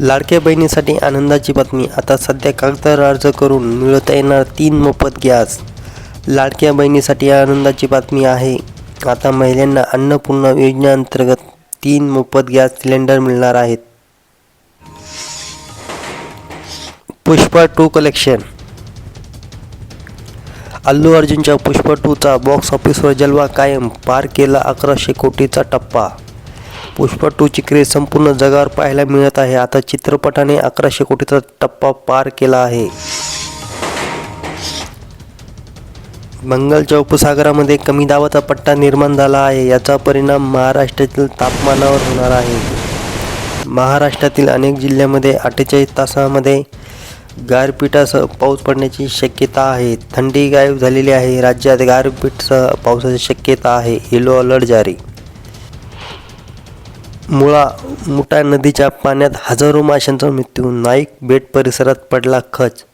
लाडक्या बहिणीसाठी आनंदाची बातमी. आता सध्या कागदावर अर्ज करून मिळवता येणार तीन मोफत गॅस. लाडक्या बहिणीसाठी आनंदाची बातमी आहे. आता महिलांना अन्नपूर्णा योजनेअंतर्गत तीन मोफत गॅस सिलेंडर मिळणार आहेत. Pushpa two collection. अल्लू अर्जुनच्या पुष्पा टूचा बॉक्स ऑफिसवर जलवा कायम पार केला अकराशे कोटीचा टप्पा पुष्पा टूची क्रेज संपूर्ण जगावर पाहायला मिळत आहे. आता चित्रपटाने अकराशे कोटीचा टप्पा पार केला आहे. बंगालच्या उपसागरामध्ये कमी दाबाचा पट्टा निर्माण झाला आहे. याचा परिणाम महाराष्ट्रातील तापमानावर होणार आहे. महाराष्ट्रातील अनेक जिल्ह्यामध्ये अठ्ठेचाळीस तासामध्ये गारपिटासह पाऊस पडण्याची शक्यता आहे. थंडी गायब झालेली आहे. राज्यात गारपीटसह पावसाची शक्यता आहे. येलो अलर्ट जारी मुळा मुठा नदीच्या पाण्यात हजारो माशांचा मृत्यू. नाईक बेट परिसरात पडला खच